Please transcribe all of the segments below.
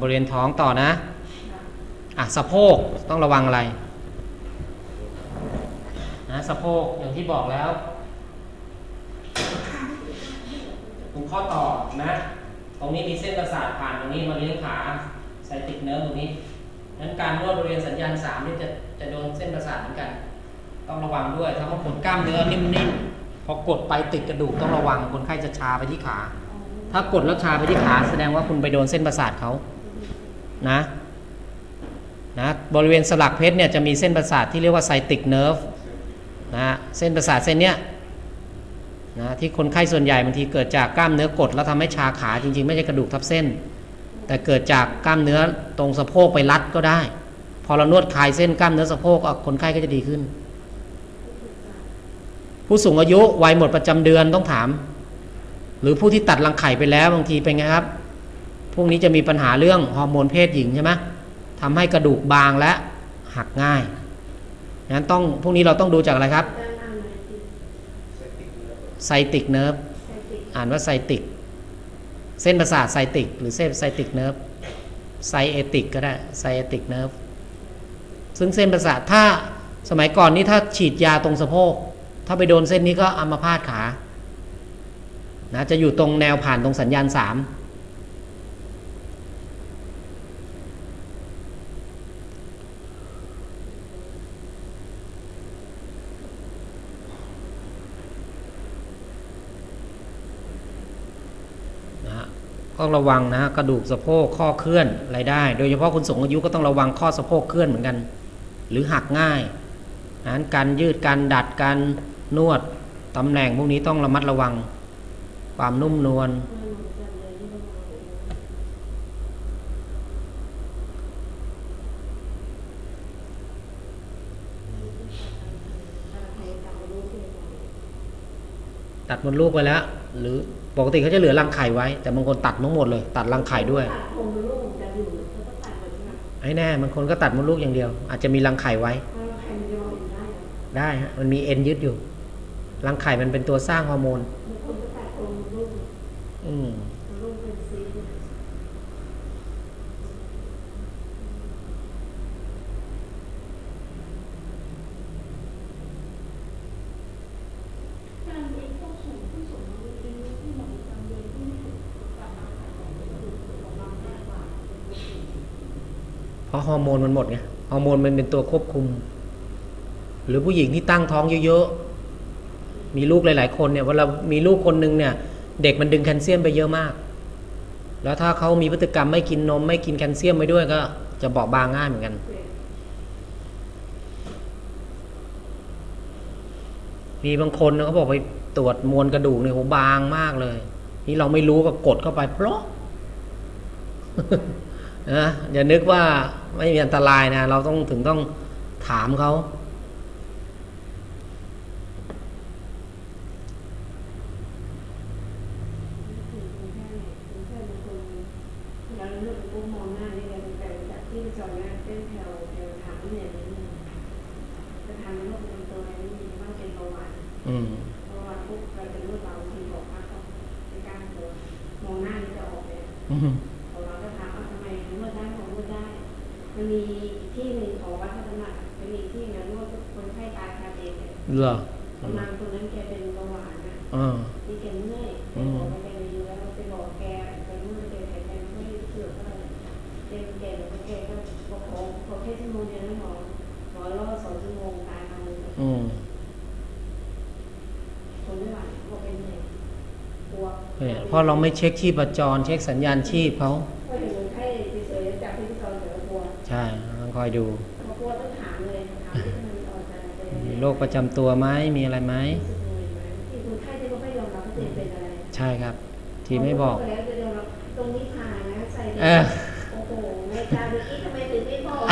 บริเวณท้องต่อนะอะสะโพกต้องระวังอะไรนะสะโพกอย่างที่บอกแล้วตรงข้อต่อนะ ตรงนี้มีเส้นประสาทผ่านตรงนี้มาเลี้ยงขาไซติกเนิร์ฟตรงนี้นั้นการนวดบริเวณสัญญาณสามนี่จะจะโดนเส้นประสาทเหมือนกัน ต้องระวังด้วยถ้าเขากดกล้ามเนื้อนิ่มๆพอกดไปติดกระดูกต้องระวังคนไข้จะชาไปที่ขา ถ้ากดแล้วชาไปที่ขาแสดงว่าคุณไปโดนเส้นประสาทเขา นะนะบริเวณสลักเพชรเนี่ยจะมีเส้นประสาทที่เรียกว่าไซติกเนิร์ฟนะเส้นประสาทเส้นเนี้ยนะที่คนไข้ส่วนใหญ่บางทีเกิดจากกล้ามเนื้อกดแล้วทำให้ชาขาจริงๆ ไม่ใช่กระดูกทับเส้น แต่เกิดจากกล้ามเนื้อตรงสะโพกไปรัดก็ได้ พอเรานวดคลายเส้นกล้ามเนื้อสะโพกคนไข้ก็จะดีขึ้น ผู้สูงอายุวัยหมดประจำเดือนต้องถาม หรือผู้ที่ตัดรังไข่ไปแล้วบางทีเป็นไงครับ พวกนี้จะมีปัญหาเรื่องฮอร์โมนเพศหญิงใช่ไหมทำให้กระดูกบางและหักง่ายงั้นต้องพวกนี้เราต้องดูจากอะไรครับ ไซติกเนิร์ฟอ่านว่าไซติก เส้นประสาทไซติก หรือเส้นไซติกเนิร์ฟไซเอติกก็ได้ไซเอติกเนิร์ฟซึ่งเส้นประสาทถ้าสมัยก่อนนี่ถ้าฉีดยาตรงสะโพก ถ้าไปโดนเส้นนี้ก็อัมพาตขานะจะอยู่ตรงแนวผ่านตรงสัญญาณสาม ก็ระวังนะฮะกระดูกสะโพกข้อเคลื่อนอะไรได้ โดยเฉพาะคนสูงอายุก็ต้องระวังข้อสะโพกเคลื่อนเหมือนกัน หรือหักง่ายนั้นการยืดการดัดการนวดตำแหน่งพวกนี้ต้องระมัดระวัง ความนุ่มนวลตัดมดลูกไปแล้ว หรือปกติเขาจะเหลือรังไข่ไว้ แต่บางคนตัดทั้งหมดเลย ตัดรังไข่ด้วยตัดผมลูกผมจะอยู่เขาก็ตัดแบบนี้ไอ้แน่บางคนก็ตัดมดลูกอย่างเดียว อาจจะมีรังไข่ไว้แล้วใครมันจะมองเห็นได้เหรอได้ฮะมันมีเอ็นยึดอยู่รังไข่มันเป็นตัวสร้างฮอร์โมน ราะฮอร์โมนมันหมดไงฮอร์โมนมันเป็นตัวควบคุม หรือผู้หญิงที่ตั้งท้องเยอะๆมีลูกหลาย ๆ คนเนี่ยเวลามีลูกคนหนึ่งเนี่ย เด็กมันดึงแคลเซียมไปเยอะมาก แล้วถ้าเขามีพฤติกรรมไม่กินนม ไม่กินแคลเซียมไปด้วยก็ จะเบาบางง่ายเหมือนกันมีบางคนนะเขาบอกไปตรวจมวลกระดูกเนี่ยโหบางมากเลย นี่เราไม่รู้ก็กดเข้าไปเพราะนะอย่านึกว่า ไม่มีอันตรายนะ เราต้องถึงต้องถามเขาถึงคุณแค่คุณแค่บางคนเราเลือกปุ๊บม มันมีที่หนึ่งของวัดพัฒนาจะมีที่นะนวดคนไข้ตายคาเตียงเนี่ยหรอประมาณคนนั้นแกเป็นเบาหวานนะอ่านี่แกเมื่อยแกบอกว่าแกมีอยู่แล้วไปบอกแกแกเมื่อยแกแกแกไม่เชื่อเท่าไรแกแกแล้วแกก็บอกขอขอแค่ชั่วโมงเดียวนะหมอหมอรอสองชั่วโมงตายมาเลยอืมทนไม่ไหวบอกเป็นไงกลัวเพราะเราไม่เช็คชีพจรเช็คสัญญาณชีพเขา ก็เห็นคนไข้เฉยๆจับที่จอเดี๋ยวกลัว ใช่ต้ องคอยดูกลัวต้องถามเลยถามที่มันอ่อนใจเป็นยังไงมีโรคประจำตัวไหมมีอะไรไหมที่คนไข้ที่เขาไม่ยอมรับว่าตัวเองเป็นอะไรใช่ครับ ทีไม่บอกแล้วจะยอมรับตรงนี้ผ่านนะใส่ดีเออโอ้โหในจานเมื่อกี้ทำไมถึงไม่บอก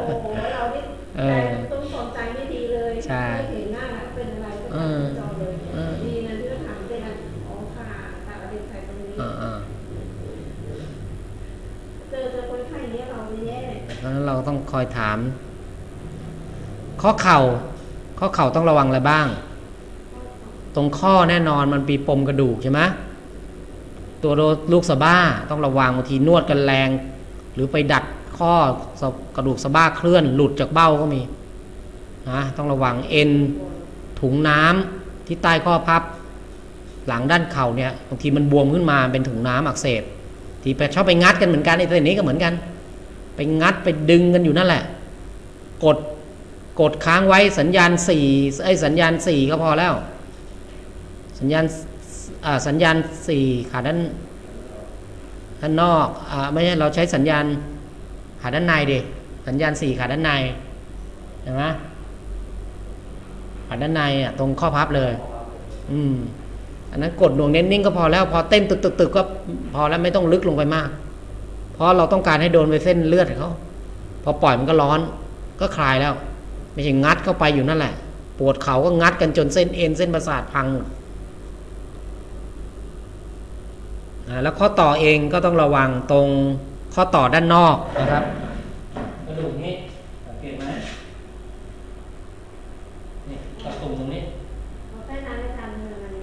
โอ้โหเรานี่เอใจอต้องสนใจไม่ดีเลยใช่ไม่เห็นหน้าแล้วเป็นอะไรก็เอถามอจอเลยเออดีนะที่เราถามเป็นอะไรอ๋อค่ะตัดอะไรใส่ตรงนี้อ่าอ่าเจอเจอคนไข้เนี้ยเราแย่ เพราะฉะนั้นเราต้องคอยถาม ข้อเข่า ข้อเข่าต้องระวังอะไรบ้าง ตรงข้อแน่นอนมันปีปมกระดูกใช่ไหมตัวลูกสะบ้าต้องระวังบางทีนวดกันแรง หรือไปดัดข้อกระดูกสะบ้าเคลื่อน หลุดจากเบ้าก็มีนะต้องระวังเอ็นถุงน้ำที่ใต้ข้อพับ หลังด้านเข่าเนี่ยบางทีมันบวมขึ้นมาเป็นถุงน้ำอักเสบ ที่ไปชอบไปงัดกันเหมือนกันไอ้ตัวนี้ก็เหมือนกัน ไปงัดไปดึงกันอยู่นั่นแหละ กดกดค้างไว้สัญญาณสี่ไอ้สัญญาณสี่ก็พอแล้ว สัญญาณอ่าสัญญาณสี่ขาด้านด้านนอกอ่าไม่ใช่เราใช้สัญญาณขาด้านในดิสัญญาณสี่ขาด้านในเห็นไหมขาด้านในอะตรงข้อพับเลย อืมอันนั้นกดหน่วงเน้นนิ่งก็พอแล้ว พอเต้นตึกตึกตึกก็พอแล้วไม่ต้องลึกลงไปมาก ราะเราต้องการให้โดนไปเส้นเลือดเขาพอปล่อยมันก็ร้อนก็คลายแล้วไม่ใช่งัดเข้าไปอยู่นั่นแหละ ปวดเขาก็งัดกันจนเส้นเอ็นเส้นประสาทพังอ่าแล้วข้อต่อเองก็ต้องระวังตรงข้อต่อด้านนอกนะครับกระดูกนี้สังเกตไหมนี่กระตุ่มตรงนี้ เอาแค่นั้นไม่ทันเลยมัน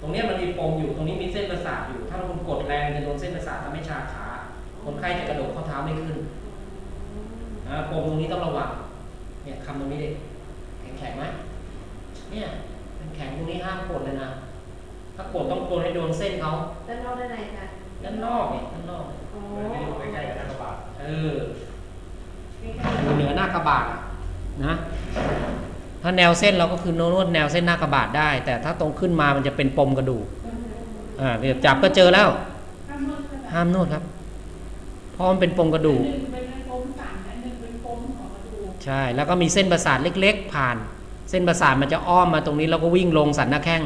ตรงเนี้ยมันมีปมอยู่ ตรงนี้มีเส้นประสาทอยู่ ถ้าคุณกดแรงจะโดนเส้นประสาททำให้ชาขา คนไข้จะกระโดดข้อเท้าไม่ขึ้น อ่าปมตรงนี้ต้องระวัง เนี่ยคำตรงนี้เด็กแข็งแข็งๆไหมเนี่ยเป็นแข็งตรงนี้ห้ามกดเลยนะ ถ้ากดต้องกดให้โดนเส้นเขาด้านนอกด้านในค่ะด้านนอกเนี่ยด้านนอกอ๋อไม่ได้อยู่ใกล้ๆกับหน้ากระบาดเออใกล้อยู่เหนือหน้ากระบาดอะนะถ้าแนวเส้นเราก็คือนวดแนวเส้นหน้ากระบาดได้ แต่ถ้าตรงขึ้นมามันจะเป็นปมกระดูกอ่าเดี๋ยวจับก็เจอแล้วห้ามนวดขนาดห้ามนวดครับเพราะมันเป็นปมกระดูก ใช่แล้วก็มีเส้นประสาทเล็ก ๆ ผ่าน เส้นประสาทมันจะอ้อมมาตรงนี้แล้วก็วิ่งลงสันหน้าแข้ง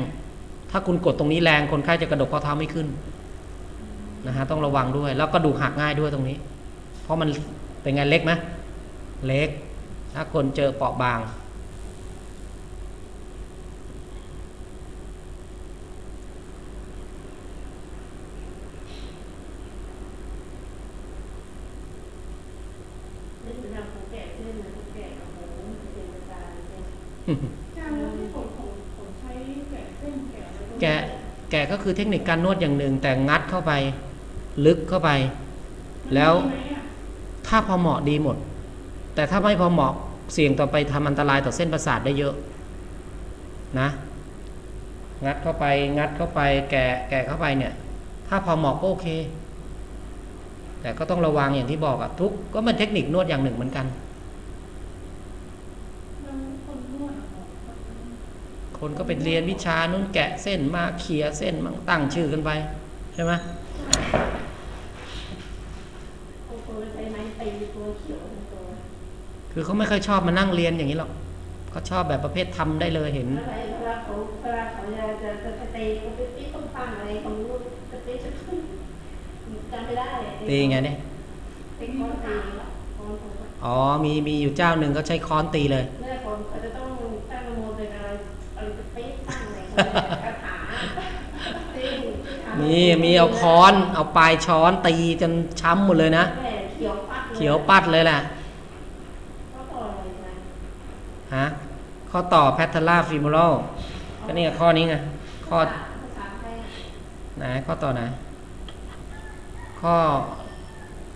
ถ้าคุณกดตรงนี้แรงคนไข้จะกระดกข้อเท้าไม่ขึ้นนะฮะต้องระวังด้วย แล้วก็ดูหักง่ายด้วยตรงนี้ เพราะมันเป็นไงเล็กไหมเล็ก ถ้าคนเจอเปราะบาง แล้วที่ผลของผมใช้แกะเส้นแกะอะไรพวนี้แกะแกะก็คือเทคนิคการนวดอย่างหนึ่ง แต่งัดเข้าไป ลึกเข้าไป แล้วถ้าพอเหมาะดีหมด แต่ถ้าไม่พอเหมาะเสี่ยงต่อไปทำอันตรายต่อเส้นประสาทได้เยอะ นะ งัดเข้าไป งัดเข้าไป แกะแกะเข้าไปเนี่ย ถ้าพอเหมาะก็โอเค แต่ก็ต้องระวังอย่างที่บอกอะทุกก็มันเทคนิคนวดอย่างหนึ่งเหมือนกัน คนก็ไปเรียนวิชานู้นแกะเส้นมาเคลียเส้นมั่งตั้งชื่อกันไปใช่ไหมคือเขาไม่ค่อยชอบมานั่งเรียนอย่างนี้หรอกเขาชอบแบบประเภททำได้เลยเห็นตีไงเนี่ยอ๋อมีมีอยู่เจ้าหนึ่งเขาใช้ค้อนตีเลย มีมีเอาค้อนเอาปลายช้อนตีจนช้ำหมดเลยนะแม่เขียวปัดเขียวปัดเลยแหละเขาต่ออะไรนะฮะข้อต่อแพทเทล่าฟิโมโลก็นี่ไงข้อนี้ไงข้อภาษาไทยไหนข้อต่อไหนข้อ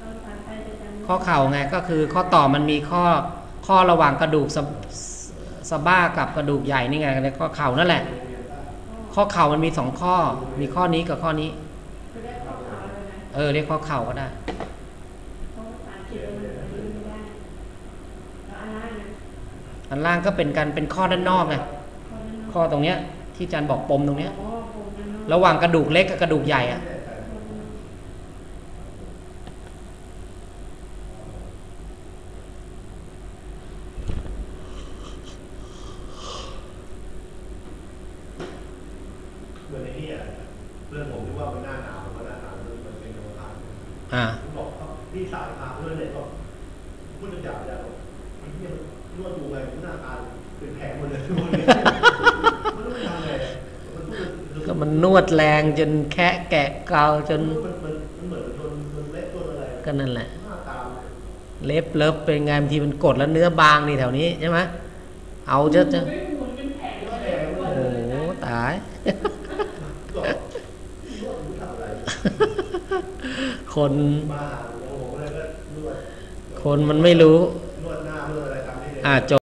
ภาษาไทยจะจำข้อเข่าไงก็คือข้อต่อมันมีข้อข้อระหว่างกระดูกสะสะบ้ากับกระดูกใหญ่นี่ไงในข้อเข่านั่นแหละ ข้อเข่ามันมีสองข้อ มีข้อนี้กับข้อนี้ เออ เรียกข้อเข่าก็ได้อันล่างก็เป็นการเป็นข้อด้านนอกไงข้อตรงเนี้ย ที่อาจารย์บอกปมตรงเนี้ย ระหว่างกระดูกเล็กกับกระดูกใหญ่อะ อ่าผมบอกเขาพี่สายพาเพื่อนเลยก็พูดจะจับจะบอกไอ้เหี้ยมันนวดดูไงมันหน้าตาเป็นแผลหมดเลยทุกคนเลยมันต้องไปทำไงมันพูดก็มันนวดแรงจนแคะแกะเกาจนมันมันมันเหมือนโดนโดนเล็บโดนอะไรก็นั่นแหละหน้าตามันเล็บเลิฟเป็นไงบางทีมันกดแล้วเนื้อบางนี่แถวนี้ใช่ไหมเอาจะจะ คนคนมันไม่รู้อาจบ